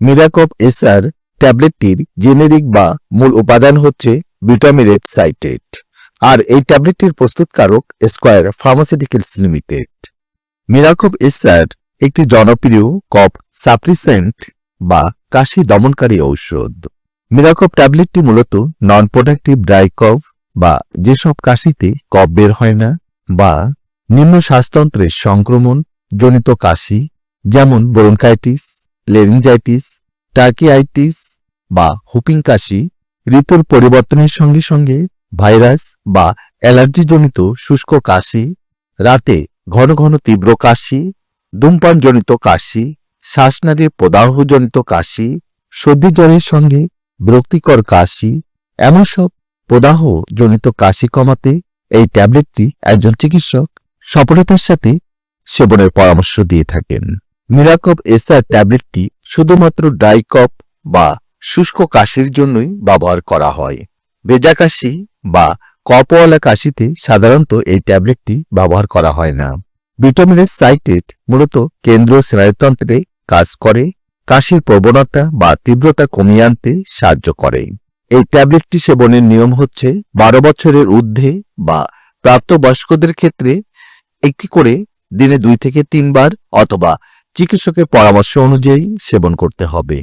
মিরাকপ SR ট্যাবলেটটির generic বা মূল উপাদান হচ্ছে বিটামিরেট সাইটেট, আর এই ট্যাবলেটটির প্রস্তুতকারক স্কয়ার ফার্মাসিউটিক্যালস লিমিটেড। মিরাকপ এসআর একটি জনপ্রিয় কফ সাপ্রিসেন্ট বা কাশি দমনকারী ঔষধ। মিরাকপ ট্যাবলেটটি মূলত নন প্রোডাক্টিভ ড্রাই কফ বা যেসব কাশিতে কফ বের হয় না বা নিম্ন শ্বাসতন্ত্রের সংক্রমণ জনিত কাশি, যেমন ব্রোনকাইটিস লেরিঞ্জাইটিস টার্কিআইটিস বা হুপিং কাশি ঋতুর পরিবর্তনের সঙ্গে সঙ্গে ভাইরাস বা অ্যালার্জিজনিত শুষ্ক কাশি, রাতে ঘন ঘন তীব্র কাশি, ধূমপানজনিত কাশি, শ্বাসনালীর প্রদাহজনিত কাশি, সর্দি জ্বরের সঙ্গে বিরক্তিকর কাশি, এমন সব প্রদাহজনিত কাশি কমাতে এই ট্যাবলেটটি একজন চিকিৎসক সফলতার সাথে সেবনের পরামর্শ দিয়ে থাকেন। মিরাকপ এসআর ট্যাবলেটটি শুধুমাত্র ড্রাইকপ বা শুষ্ক কাশির জন্যই ব্যবহার করা হয়। ভেজা কাশি বা কপওয়ালা কাশিতে সাধারণত এই ট্যাবলেটটি ব্যবহার করা হয় না। ভিটামিনের সাইটেট মূলত কেন্দ্রীয় স্নায়ুতন্ত্রে কাজ করে, কাশির প্রবণতা বা তীব্রতা কমিয়ে আনতে সাহায্য করে। এই ট্যাবলেটটি সেবনের নিয়ম হচ্ছে বারো বছরের ঊর্ধ্বে বা প্রাপ্তবয়স্কদের ক্ষেত্রে একটি করে দিনে দুই থেকে তিনবার অথবা চিকিৎসকের পরামর্শ অনুযায়ী সেবন করতে হবে।